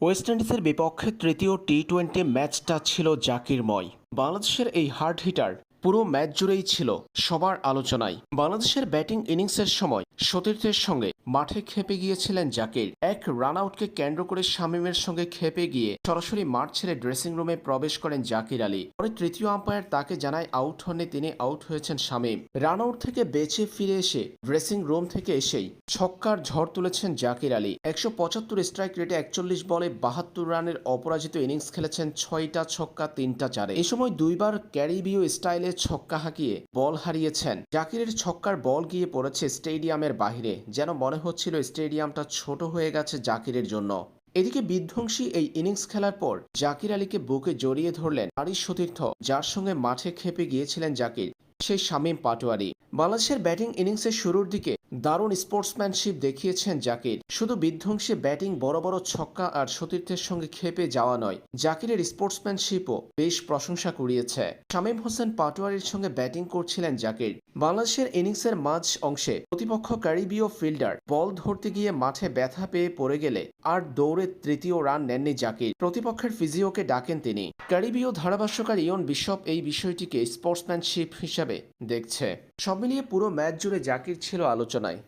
West ইন্ডিজের বিপক্ষে তৃতীয় টি টোয়েন্টি ম্যাচটা ছিল জাকিরময় বাংলাদেশের এই হার্ড হিটার পুরো ম্যাচ জুড়েই ছিল সবার আলোচনায়। বাংলাদেশের ব্যাটিং ইনিংসের সময় সতীর্থের সঙ্গে মাঠে খেপে গিয়েছিলেন জাকির। এক রান আউটকে কেন্দ্র করে শামীমের সঙ্গে খেপে গিয়ে সরাসরি মাঠ ছেড়ে ড্রেসিং রুমে প্রবেশ করেন জাকির আলী। পরে তৃতীয় আম্পায়ার তাকে জানায় আউট হননি, তিনি আউট হয়েছেন শামীম। রান আউট থেকে বেঁচে ফিরে এসে ড্রেসিং রুম থেকে এসেই ছক্কার ঝড় তুলেছেন জাকির আলী। একশো পঁচাত্তর স্ট্রাইক রেটে একচল্লিশ বলে বাহাত্তর রানের অপরাজিত ইনিংস খেলেছেন ছয়টা ছক্কা, তিনটা চারে। এ সময় দুইবার ক্যারিবীয় স্টাইলে ছক্কা হাঁকিয়ে বল হারিয়েছেন। জাকিরের ছক্কার বল গিয়ে পড়েছে স্টেডিয়ামের বাহিরে, যেন মনে হচ্ছিল স্টেডিয়ামটা ছোট হয়ে গেছে জাকিরের জন্য। এদিকে বিধ্বংসী এই ইনিংস খেলার পর জাকির আলীকে বুকে জড়িয়ে ধরলেন আরি সতীর্থ, যার সঙ্গে মাঠে খেপে গিয়েছিলেন জাকির, সেই শামীম পাটোয়ারি। বাংলাদেশের ব্যাটিং ইনিংসের শুরুর দিকে দারুণ স্পোর্টসম্যানশিপ দেখিয়েছেন জাকির। শুধু বিধ্বংসী ব্যাটিং বড় বড় ছক্কা আর সতীর্থের সঙ্গে খেপে যাওয়া নয়, জাকিরের স্পোর্টসম্যানশিপও বেশ প্রশংসা কুড়িয়েছে। শামীম হোসেন পাটোয়ারির সঙ্গে ব্যাটিং করছিলেন জাকির। বাংলাদেশের ইনিংসের মাঝ অংশে প্রতিপক্ষ ক্যারিবীয় ফিল্ডার বল ধরতে গিয়ে মাঠে ব্যথা পেয়ে পড়ে গেলে আর দৌড়ে তৃতীয় রান নেননি জাকির। প্রতিপক্ষের ফিজিওকে ডাকেন তিনি। ক্যারিবীয় ধারাভাষ্যকার ইয়ন বিশপ এই বিষয়টিকে স্পোর্টসম্যানশিপ হিসাবে দেখছে। সব মিলিয়ে পুরো ম্যাচ জুড়ে জাকির ছিল আলোচনায়।